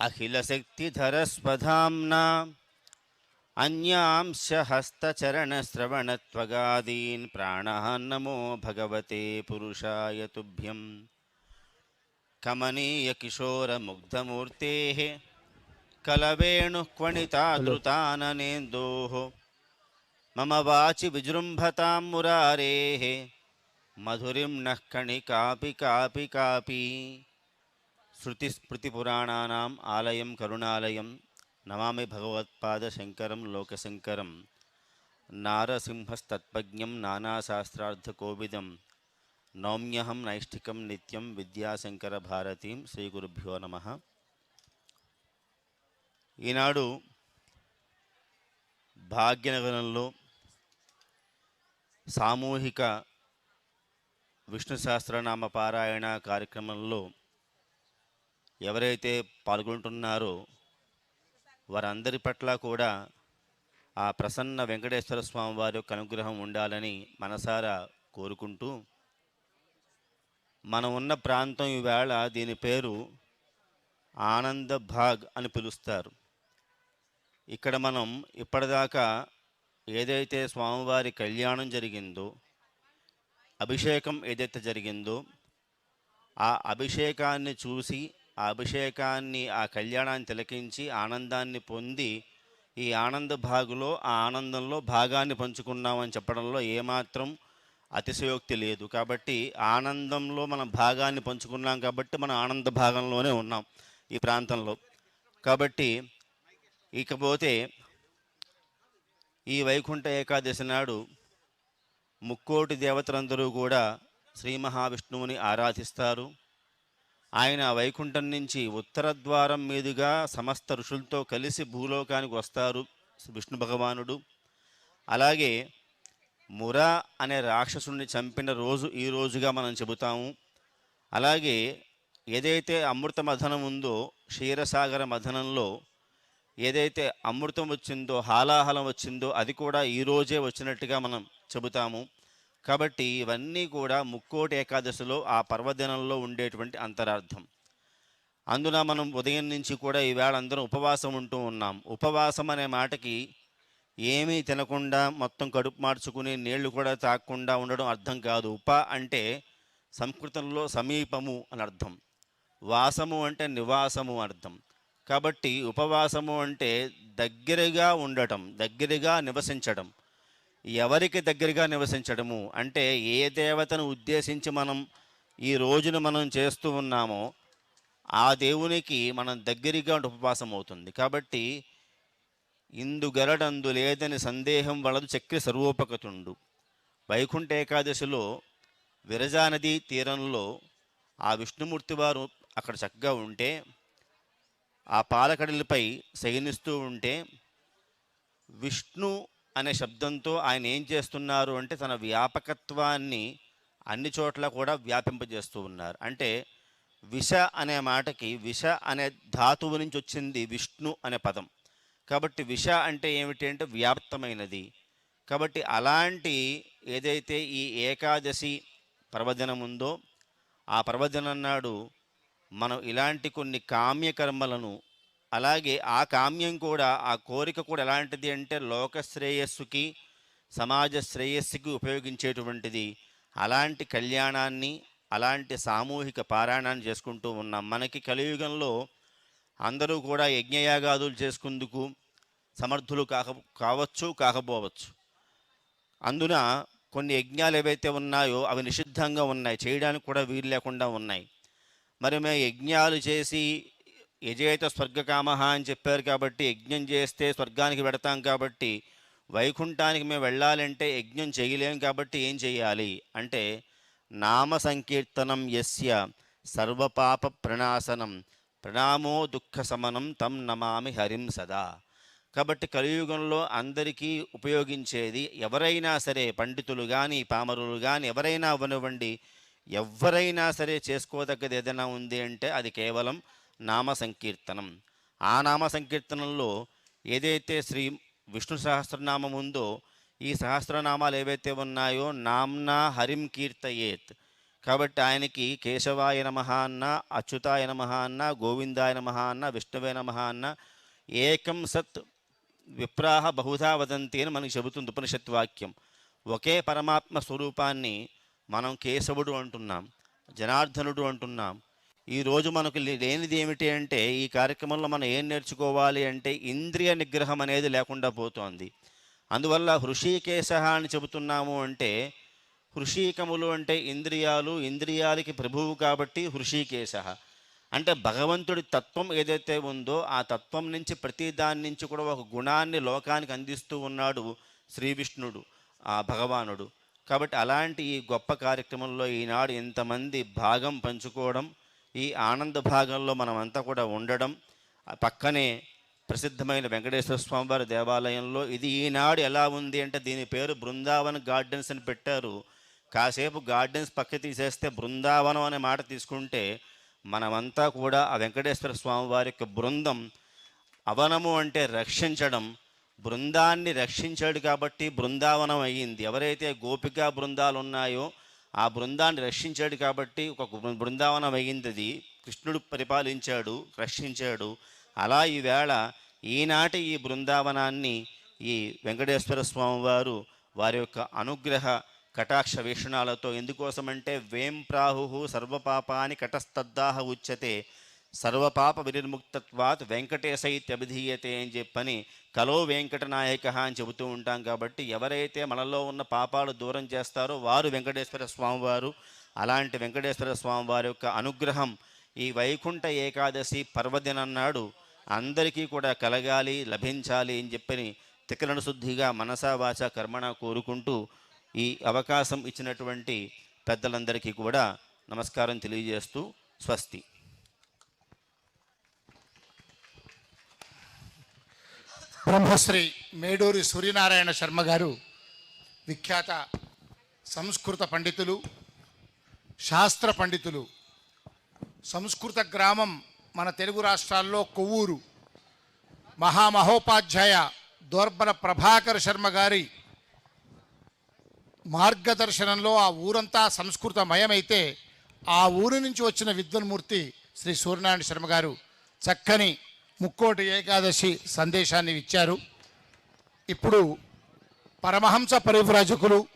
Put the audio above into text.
अखिलशक्तिधरस्वधाम्ना। अन्यांश हस्तचरणश्रवणत्वगादीन् प्राणः नमो भगवते पुरुषाय तुभ्यं कमनीयकिशोरमुग्धमूर्तेः कलवेणुः क्वणितादृताननेन्दोः मम वाचि विजृम्भतां मुरारेः, मधुरिं नः कणिकापि कापि कापि। శృతి శృతిస్మృతిపురాణానాం ఆలయం కరుణాలయం నమామి భగవత్పాదశంకరం లోకశంకరం నారసింహస్తత్పజ్ఞం నానాశాస్త్రార్థకోవిదం నౌమ్యహం నైష్ఠికం నిత్యం విద్యాశంకర భారతీం శ్రీ గురుభ్యో నమ. ఈనాడు భాగ్యనగరంలో సామూహిక విష్ణు సహస్రనామ పారాయణ కార్యక్రమంలో ఎవరైతే పాల్గొంటున్నారో వారందరి పట్ల కూడా ఆ ప్రసన్న వెంకటేశ్వర స్వామి వారి యొక్క అనుగ్రహం ఉండాలని మనసారా కోరుకుంటూ మనం ఉన్న ప్రాంతం ఈవేళ దీని పేరు ఆనంద భాగ్ అని పిలుస్తారు. ఇక్కడ మనం ఇప్పటిదాకా ఏదైతే స్వామివారి కళ్యాణం జరిగిందో అభిషేకం ఏదైతే జరిగిందో ఆ అభిషేకాన్ని చూసి ఆ అభిషేకాన్ని ఆ కళ్యాణాన్ని తిలకించి ఆనందాన్ని పొంది ఈ ఆనంద భాగులో ఆ ఆనందంలో భాగాన్ని పంచుకున్నామని చెప్పడంలో ఏమాత్రం అతిశయోక్తి లేదు. కాబట్టి ఆనందంలో మనం భాగాన్ని పంచుకున్నాం కాబట్టి మనం ఆనంద భాగంలోనే ఉన్నాం ఈ ప్రాంతంలో. కాబట్టి ఇకపోతే ఈ వైకుంఠ ఏకాదశి నాడు ముక్కోటి దేవతలందరూ కూడా శ్రీ మహావిష్ణువుని ఆరాధిస్తారు. ఆయన వైకుంఠం నుంచి ఉత్తర ద్వారం మీదుగా సమస్త ఋషులతో కలిసి భూలోకానికి వస్తారు విష్ణు భగవానుడు. అలాగే మురా అనే రాక్షసుని చంపిన రోజు ఈ రోజుగా మనం చెబుతాము. అలాగే ఏదైతే అమృత మథనం ఉందో క్షీరసాగర మథనంలో ఏదైతే అమృతం వచ్చిందో హాలాహలం వచ్చిందో అది కూడా ఈ రోజే వచ్చినట్టుగా మనం చెబుతాము. కాబట్టి ఇవన్నీ కూడా ముక్కోటి ఏకాదశిలో ఆ పర్వదినంలో ఉండేటువంటి అంతరార్థం. అందున మనం ఉదయం నుంచి కూడా ఈవేళ అందరం ఉపవాసం ఉంటూ ఉన్నాం. ఉపవాసం అనే మాటకి ఏమీ తినకుండా మొత్తం కడుపు మార్చుకుని నీళ్ళు కూడా తాగకుండా ఉండడం అర్థం కాదు. ఉప అంటే సంస్కృతంలో సమీపము అని అర్థం. వాసము అంటే నివాసము అర్థం. కాబట్టి ఉపవాసము అంటే దగ్గరగా ఉండటం దగ్గరగా నివసించడం ఎవరికి దగ్గరగా నివసించడము? అంటే ఏ దేవతను ఉద్దేశించి మనం ఈ రోజున మనం చేస్తూ ఉన్నామో ఆ దేవునికి మనం దగ్గరగా ఉపవాసం అవుతుంది. కాబట్టి ఇందు గలడందు లేదని సందేహం వలదు చక్రి సర్వోపకతుండు. వైకుంఠ ఏకాదశిలో విరజానది తీరంలో ఆ విష్ణుమూర్తి వారు అక్కడ చక్కగా ఉంటే ఆ పాలకడలపై శయనిస్తూ ఉంటే విష్ణు అనే శబ్దంతో ఆయన ఏం చేస్తున్నారు అంటే తన వ్యాపకత్వాన్ని అన్ని చోట్ల కూడా వ్యాపింపజేస్తూ ఉన్నారు. అంటే విష అనే మాటకి విష అనే ధాతువు నుంచి వచ్చింది విష్ణు అనే పదం. కాబట్టి విష అంటే ఏమిటి అంటే వ్యాప్తమైనది. కాబట్టి అలాంటి ఏదైతే ఈ ఏకాదశి పర్వదినం ఉందో ఆ పర్వదినం నాడు మనం ఇలాంటి కొన్ని కామ్యకర్మలను అలాగే ఆ కామ్యం కూడా ఆ కోరిక కూడా ఎలాంటిది అంటే లోక శ్రేయస్సుకి సమాజ శ్రేయస్సుకి ఉపయోగించేటువంటిది. అలాంటి కళ్యాణాన్ని అలాంటి సామూహిక పారాయణాన్ని చేసుకుంటూ ఉన్నాం మనకి కలియుగంలో అందరూ కూడా యజ్ఞయాగాదులు చేసుకుందుకు సమర్థులు కాక కావచ్చు కాకపోవచ్చు. అందున కొన్ని యజ్ఞాలు ఏవైతే ఉన్నాయో అవి నిషిద్ధంగా ఉన్నాయి చేయడానికి కూడా వీలు లేకుండా ఉన్నాయి. మరి మేము యజ్ఞాలు చేసి యజేత స్వర్గకామ అని చెప్పారు కాబట్టి యజ్ఞం చేస్తే స్వర్గానికి పెడతాం కాబట్టి వైకుంఠానికి మేము వెళ్ళాలంటే యజ్ఞం చేయలేం కాబట్టి ఏం చేయాలి? అంటే నామ సంకీర్తనం యస్య సర్వపాప ప్రణాశనం ప్రణామో దుఃఖ సమనం తం నమామి హరిం సదా. కాబట్టి కలియుగంలో అందరికీ ఉపయోగించేది ఎవరైనా సరే పండితులు కానీ పామరులు కానీ ఎవరైనా అవనివ్వండి ఎవరైనా సరే చేసుకోదగ్గది ఏదైనా ఉంది అంటే అది కేవలం నామ సంకీర్తనం ఆ నామ సంకీర్తనంలో ఏదైతే శ్రీ విష్ణు సహస్రనామం ఉందో ఈ సహస్రనామాలు ఏవైతే ఉన్నాయో నామ్నా హరిం కీర్తయేత్. కాబట్టి ఆయనకి కేశవాయ నమ అన్న అచ్యుతాయ నమ అన్న గోవిందాయ నమ అన్న విష్ణువే నమ అన్న ఏకం సత్ విప్రాహ బహుధా వదంతి అని మనకి చెబుతుంది ఉపనిషత్ వాక్యం ఒకే పరమాత్మ స్వరూపాన్ని మనం కేశవుడు అంటున్నాం జనార్దనుడు అంటున్నాం ఈరోజు మనకు లేనిది ఏమిటి అంటే ఈ కార్యక్రమంలో మనం ఏం నేర్చుకోవాలి అంటే ఇంద్రియ నిగ్రహం అనేది లేకుండా పోతోంది. అందువల్ల హృషికేశ అని చెబుతున్నాము అంటే హృషీకములు అంటే ఇంద్రియాలు ఇంద్రియాలకి ప్రభువు కాబట్టి హృషికేశ. అంటే భగవంతుడి తత్వం ఏదైతే ఉందో ఆ తత్వం నుంచి ప్రతి దాని నుంచి కూడా ఒక గుణాన్ని లోకానికి అందిస్తూ ఉన్నాడు శ్రీ విష్ణుడు ఆ భగవానుడు. కాబట్టి అలాంటి ఈ గొప్ప కార్యక్రమంలో ఈనాడు ఇంతమంది భాగం పంచుకోవడం ఈ ఆనంద భాగంలో మనమంతా కూడా ఉండడం పక్కనే ప్రసిద్ధమైన వెంకటేశ్వర స్వామివారి దేవాలయంలో ఇది ఈనాడు ఎలా ఉంది అంటే దీని పేరు బృందావన గార్డెన్స్ అని పెట్టారు. కాసేపు గార్డెన్స్ పక్క తీసేస్తే బృందావనం అనే మాట తీసుకుంటే మనమంతా కూడా ఆ వెంకటేశ్వర స్వామివారి యొక్క బృందం అవనము అంటే రక్షించడం బృందాన్ని రక్షించాడు కాబట్టి బృందావనం అయ్యింది. ఎవరైతే గోపికా బృందాలు ఉన్నాయో ఆ బృందాన్ని రక్షించాడు కాబట్టి ఒక బృందావనం అయ్యింది అది కృష్ణుడు పరిపాలించాడు రక్షించాడు. అలా ఈవేళ ఈనాటి ఈ బృందావనాన్ని ఈ వెంకటేశ్వర స్వామి వారు వారి యొక్క అనుగ్రహ కటాక్ష వీక్షణాలతో ఎందుకోసమంటే వేం ప్రాహు సర్వపాపాని కటస్తద్దాహ ఉచ్యతే సర్వపాప వినిర్ముక్తత్వాత్ వెంకటేశైత్యభిధీయతే అని చెప్పని కలో వెంకటనాయక అని చెబుతూ ఉంటాం కాబట్టి ఎవరైతే మనలో ఉన్న పాపాలు దూరం చేస్తారో వారు వెంకటేశ్వర స్వామివారు. అలాంటి వెంకటేశ్వర స్వామివారి యొక్క అనుగ్రహం ఈ వైకుంఠ ఏకాదశి పర్వదినన్నాడు అందరికీ కూడా కలగాలి లభించాలి అని చెప్పని తికలను శుద్ధిగా మనసా వాచ కర్మణ కోరుకుంటూ ఈ అవకాశం ఇచ్చినటువంటి పెద్దలందరికీ కూడా నమస్కారం తెలియజేస్తూ స్వస్తి. బ్రహ్మశ్రీ మేడూరి సూర్యనారాయణ శర్మ గారు విఖ్యాత సంస్కృత పండితులు శాస్త్ర పండితులు. సంస్కృత గ్రామం మన తెలుగు రాష్ట్రాల్లో కొవ్వూరు. మహామహోపాధ్యాయ దోర్బల ప్రభాకర్ శర్మ గారి మార్గదర్శనంలో ఆ ఊరంతా సంస్కృతమయమైతే ఆ ఊరి నుంచి వచ్చిన విద్వన్మూర్తి శ్రీ సూర్యనారాయణ శర్మ గారు చక్కని ముక్కోటి ఏకాదశి సందేశాన్ని ఇచ్చారు. ఇప్పుడు పరమహంస పరివ్రాజకులు